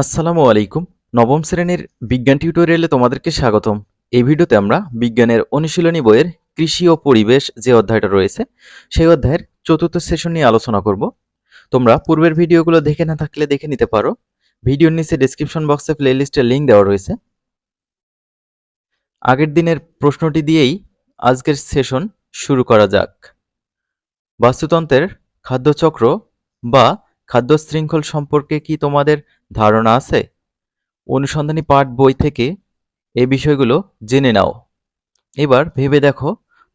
আসসালামু আলাইকুম। নবম শ্রেণির বিজ্ঞান টিউটোরিয়ালে তোমাদেরকে স্বাগতম। এই ভিডিওতে আমরা বিজ্ঞানের অনুশীলনী বইয়ের কৃষি ও পরিবেশ যে অধ্যায়টা রয়েছে, সেই অধ্যায়ের চতুর্থ সেশন নিয়ে আলোচনা করব। তোমরা পূর্বের ভিডিওগুলো দেখে না থাকলে দেখে নিতে পারো। ভিডিওর নিচে ডেসক্রিপশন বক্সে প্লেলিস্টের লিঙ্ক দেওয়া রয়েছে। আগের দিনের প্রশ্নটি দিয়েই আজকের সেশন শুরু করা যাক। বাস্তুতন্ত্রের খাদ্যচক্র বা খাদ্য শৃঙ্খল সম্পর্কে কি তোমাদের ধারণা আছে? অনুসন্ধানী পাঠ বই থেকে এ বিষয়গুলো জেনে নাও। এবার ভেবে দেখো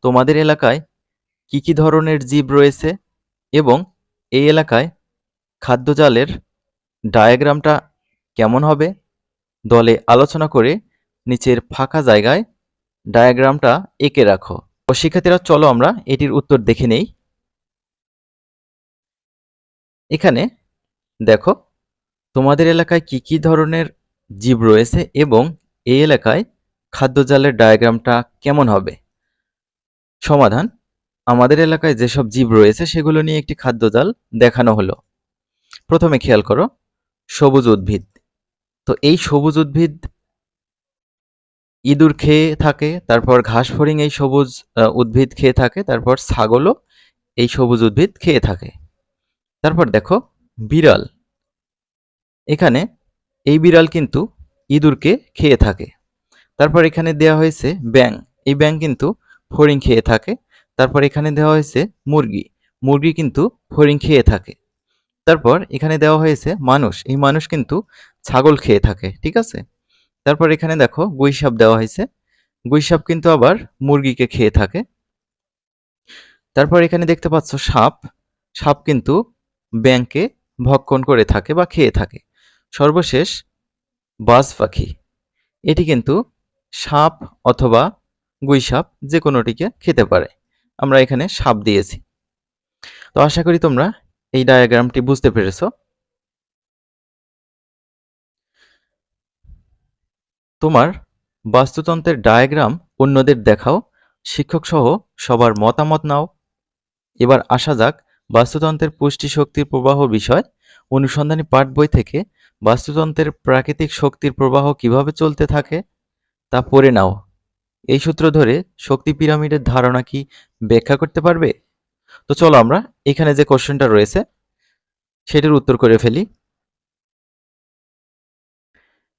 তোমাদের এলাকায় কি কি ধরনের জীব রয়েছে এবং এই এলাকায় খাদ্যজালের ডায়াগ্রামটা কেমন হবে? দলে আলোচনা করে নিচের ফাঁকা জায়গায় ডায়াগ্রামটা এঁকে রাখো। শিক্ষার্থীরা, চলো আমরা এটির উত্তর দেখে নেই। এখানে দেখো, তোমাদের এলাকায় কি কি ধরনের জীব রয়েছে এবং এই এলাকায় খাদ্যজালের ডায়াগ্রামটা কেমন হবে? সমাধান, আমাদের এলাকায় যেসব জীব রয়েছে সেগুলো নিয়ে একটি খাদ্যজাল দেখানো হলো। প্রথমে খেয়াল করো, সবুজ উদ্ভিদ। তো এই সবুজ উদ্ভিদ ইঁদুর খেয়ে থাকে, তারপর ঘাস ফড়িং এই সবুজ উদ্ভিদ খেয়ে থাকে, তারপর ছাগলও এই সবুজ উদ্ভিদ খেয়ে থাকে। তারপর দেখো, বিড়াল। এখানে এই বিড়াল কিন্তু ইঁদুরকে খেয়ে থাকে। তারপর এখানে দেওয়া হয়েছে ব্যাং এই ব্যাং কিন্তু ফড়িং খেয়ে থাকে। তারপর এখানে দেওয়া হয়েছে মুরগি। মুরগি কিন্তু ফড়িং খেয়ে থাকে। তারপর এখানে দেওয়া হয়েছে মানুষ। এই মানুষ কিন্তু ছাগল খেয়ে থাকে, ঠিক আছে? তারপর এখানে দেখো, গুইসাপ দেওয়া হয়েছে। গুইসাপ কিন্তু আবার মুরগিকে খেয়ে থাকে। তারপর এখানে দেখতে পাচ্ছ সাপ। সাপ কিন্তু ব্যাংকে ভক্ষণ করে থাকে বা খেয়ে থাকে। সর্বশেষ, বাজ পাখি। এটি কিন্তু সাপ অথবা গুইসাপ যে কোনোটিকে খেতে পারে। আমরা এখানে সাপ দিয়েছি। তো আশা করি তোমরা এই ডায়াগ্রামটি বুঝতে পেরেছ। তোমার বাস্তুতন্ত্রের ডায়াগ্রাম অন্যদের দেখাও। শিক্ষক সহ সবার মতামত নাও। এবার আসা যাক বাস্তুতন্ত্রের পুষ্টি শক্তির প্রবাহ বিষয়, অনুসন্ধানী পাঠ বই থেকে বাস্তুতন্ত্রের প্রাকৃতিক শক্তির প্রবাহ কীভাবে চলতে থাকে তা পড়ে নাও। এই সূত্র ধরে শক্তি পিরামিডের ধারণা কি ব্যাখ্যা করতে পারবে? তো চলো আমরা এখানে যে কোশ্চেনটা রয়েছে, সেটার উত্তর করে ফেলি।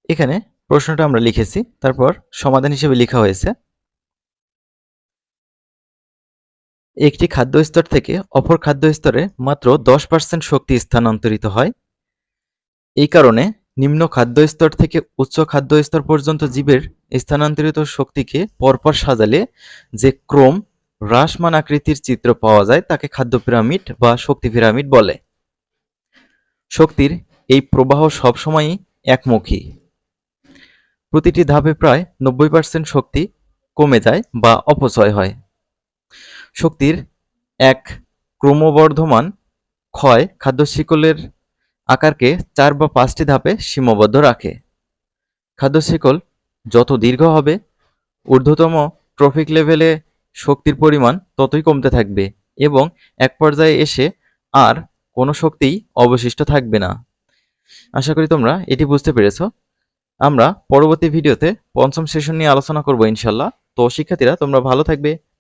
এখানে প্রশ্নটা আমরা লিখেছি, তারপর সমাধান হিসেবে লেখা হয়েছে একটি খাদ্য স্তর থেকে অপর খাদ্য স্তরে মাত্র দশ পার্সেন্ট শক্তি স্থানান্তরিত হয়। এই কারণে নিম্ন খাদ্য স্তর থেকে উচ্চ খাদ্য স্তর পর্যন্ত জীবের স্থানান্তরিত শক্তিকে পরপর সাজালে যে ক্রম হ্রাসমান আকৃতির চিত্র পাওয়া যায় তাকে খাদ্য পিরামিড বা শক্তি পিরামিড বলে। শক্তির এই প্রবাহ সবসময়ই একমুখী। প্রতিটি ধাপে প্রায় নব্বই পার্সেন্ট শক্তি কমে যায় বা অপচয় হয়। শক্তির এক ক্রমবর্ধমান ক্ষয় খাদ্য শিকলের আকারকে চার বা পাঁচটি ধাপে সীমাবদ্ধ রাখে। খাদ্য শিকল যত দীর্ঘ হবে, ঊর্ধ্বতম ট্রফিক লেভেলে শক্তির পরিমাণ ততই কমতে থাকবে এবং এক পর্যায়ে এসে আর কোনো শক্তিই অবশিষ্ট থাকবে না। আশা করি তোমরা এটি বুঝতে পেরেছ। আমরা পরবর্তী ভিডিওতে পঞ্চম সেশন নিয়ে আলোচনা করব ইনশাল্লাহ তো শিক্ষার্থীরা, তোমরা ভালো থাকবে।